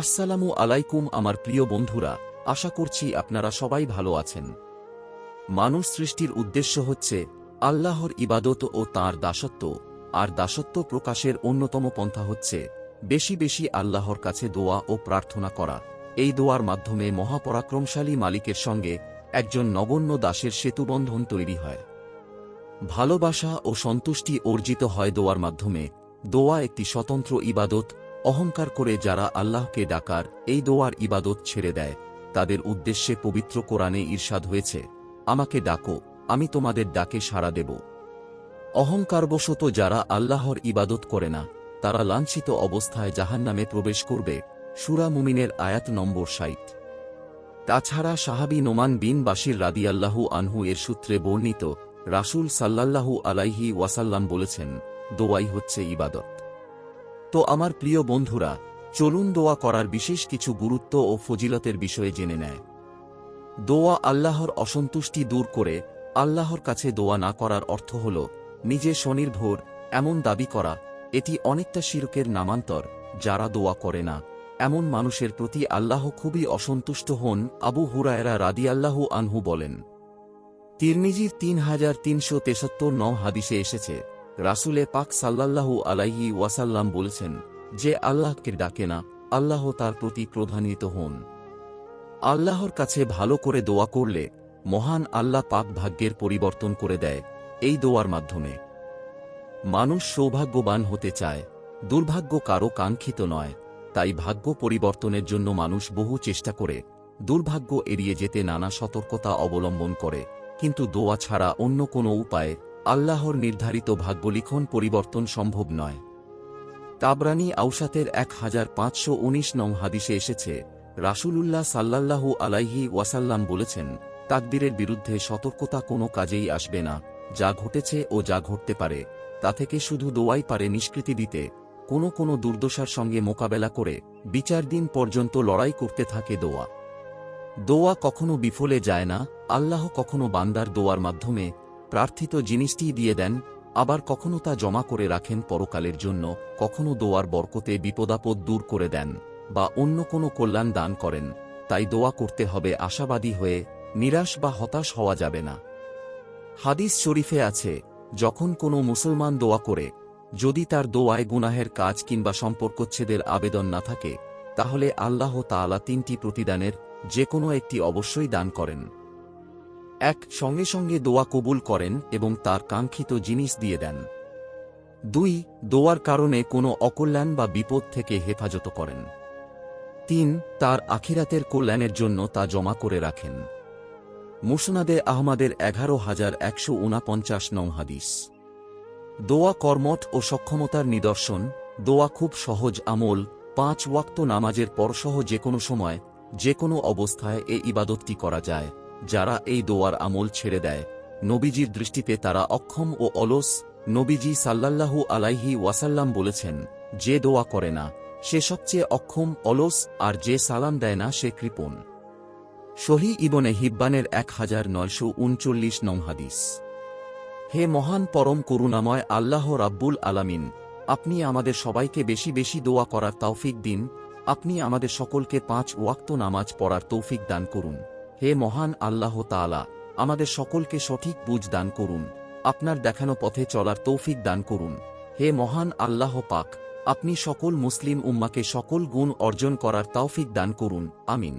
আসসালামু আলাইকুম আমার প্রিয় বন্ধুরা, আশা করছি আপনারা সবাই ভালো আছেন। মানুষ সৃষ্টির উদ্দেশ্য হচ্ছে আল্লাহর ইবাদত ও তাঁর দাসত্ব, আর দাসত্ব প্রকাশের অন্যতম পন্থা হচ্ছে বেশি বেশি আল্লাহর কাছে দোয়া ও প্রার্থনা করা। এই দোয়ার মাধ্যমে মহাপরাক্রমশালী মালিকের সঙ্গে একজন নগণ্য দাসের সেতুবন্ধন তৈরি হয়। ভালোবাসা ও সন্তুষ্টি অর্জিত হয় দোয়ার মাধ্যমে। দোয়া একটি স্বতন্ত্র ইবাদত অহংকার করে যারা আল্লাহকে ডাকার এই দোয়ার ইবাদত ছেড়ে দেয়, তাদের উদ্দেশ্যে পবিত্র কোরআনে ঈর্ষাদ হয়েছে, আমাকে ডাকো, আমি তোমাদের ডাকে সাড়া দেব। অহংকারবশত যারা আল্লাহর ইবাদত করে না, তারা লাঞ্ছিত অবস্থায় জাহান্নামে প্রবেশ করবে, সুরা মুমিনের আয়াত নম্বর সাইট তাছাড়া সাহাবি নোমান বিন বাসির রাদিয়াল্লাহু আনহু এর সূত্রে বর্ণিত, রাসূল সাল্লাল্লাহু আলাইহি ওয়াসাল্লাম বলেছেন, দোয়াই হচ্ছে ইবাদত। তো আমার প্রিয় বন্ধুরা, চলুন দোয়া করার বিশেষ কিছু গুরুত্ব ও ফজিলতের বিষয়ে জেনে নেয়। দোয়া আল্লাহর অসন্তুষ্টি দূর করে, আল্লাহর কাছে দোয়া না করার অর্থ হল নিজে স্বনির্ভর, এমন দাবি করা, এটি অনেকটা শিরকের নামান্তর, যারা দোয়া করে না। এমন মানুষের প্রতি আল্লাহ খুবই অসন্তুষ্ট হন, আবু হুরায়রা রাদিয়াল্লাহু আনহু বলেন। তিরমিজির তিন হাজার তিনশো তেসত্তর ন হাদিসে এসেছে রাসুলে পাক সাল্লাল্লাহু আলাইহি ওয়াসাল্লাম বলেছেন, যে আল্লাহকে ডাকে না, আল্লাহ তার প্রতি ক্রোধান্বিত হন। আল্লাহর কাছে ভালো করে দোয়া করলে মহান আল্লাহ পাক ভাগ্যের পরিবর্তন করে দেয় এই দোয়ার মাধ্যমে। মানুষ সৌভাগ্যবান হতে চায়, দুর্ভাগ্য কারও কাঙ্ক্ষিত নয়, তাই ভাগ্য পরিবর্তনের জন্য মানুষ বহু চেষ্টা করে, দুর্ভাগ্য এড়িয়ে যেতে নানা সতর্কতা অবলম্বন করে, কিন্তু দোয়া ছাড়া অন্য কোনো উপায়ে আল্লাহর নির্ধারিত ভাগ্যলিখন পরিবর্তন সম্ভব নয়। তাবরানি আউসাতের এক হাজার পাঁচশো উনিশ নং হাদিসে এসেছে, রাসূলুল্লাহ সাল্লাল্লাহু আলাইহি ওয়াসাল্লাম বলেছেন, তাকদিরের বিরুদ্ধে সতর্কতা কোনো কাজেই আসবে না, যা ঘটেছে ও যা ঘটতে পারে, তা থেকে শুধু দোয়াই পারে নিষ্কৃতি দিতে, কোনো কোনো দুর্দশার সঙ্গে মোকাবেলা করে, বিচার দিন পর্যন্ত লড়াই করতে থাকে দোয়া। দোয়া কখনো বিফলে যায় না, আল্লাহ কখনো বান্দার দোয়ার মাধ্যমে প্রার্থিত জিনিসটি দিয়ে দেন, আবার কখনো তা জমা করে রাখেন পরকালের জন্য, কখনো দোয়ার বরকতে বিপদাপদ দূর করে দেন, বা অন্য কোনো কল্যাণ দান করেন, তাই দোয়া করতে হবে আশাবাদী হয়ে, নিরাশ বা হতাশ হওয়া যাবে না। হাদিস শরীফে আছে, যখন কোনো মুসলমান দোয়া করে, যদি তার দোয়ায় গুনাহের কাজ কিংবা সম্পর্কচ্ছেদের আবেদন না থাকে, তাহলে আল্লাহ তাআলা তিনটি প্রতিদানের, যে কোনো একটি অবশ্যই দান করেন। এক সঙ্গে সঙ্গে দোয়া কবুল করেন এবং তার কাঙ্ক্ষিত জিনিস দিয়ে দেন। দুই, দোয়ার কারণে কোনো অকল্যাণ বা বিপদ থেকে হেফাজত করেন। তিন, তার আখিরাতের কল্যাণের জন্য তা জমা করে রাখেন। মুসনাদে আহমাদের এগারো হাজার একশো ঊনপঞ্চাশ নং হাদিস। দোয়া কর্মঠ ও সক্ষমতার নিদর্শন, দোয়া খুব সহজ আমল, পাঁচ ওয়াক্ত নামাজের পরসহ যে কোনো সময়, যে কোনো অবস্থায় এ ইবাদতটি করা যায়। যারা এই দোয়ার আমল ছেড়ে দেয়, নবীজির দৃষ্টিতে তারা অক্ষম ও অলস, নবীজি সাল্লাল্লাহু আলাইহি ওয়াসাল্লাম বলেছেন, যে দোয়া করে না, সে সবচেয়ে অক্ষম, অলস, আর যে সালাম দেয় না, সে কৃপণ। শহী ইবনে হিব্বানের এক হাজার নয়শো উনচল্লিশ নং হাদিস। হে মহান পরম করুণাময় আল্লাহ রাব্বুল আলামিন, আপনি আমাদের সবাইকে বেশি বেশি দোয়া করার তৌফিক দিন, আপনি আমাদের সকলকে পাঁচ ওয়াক্ত নামাজ পড়ার তৌফিক দান করুন। হে মহান আল্লাহ তালা আমাদের সকলকে সঠিক বুঝ দান করুন, আপনার দেখানো পথে চলার তৌফিক দান করুন। হে মহান আল্লাহ পাক, আপনি সকল মুসলিম উম্মাকে সকল গুণ অর্জন করার তৌফিক দান করুন, আমিন।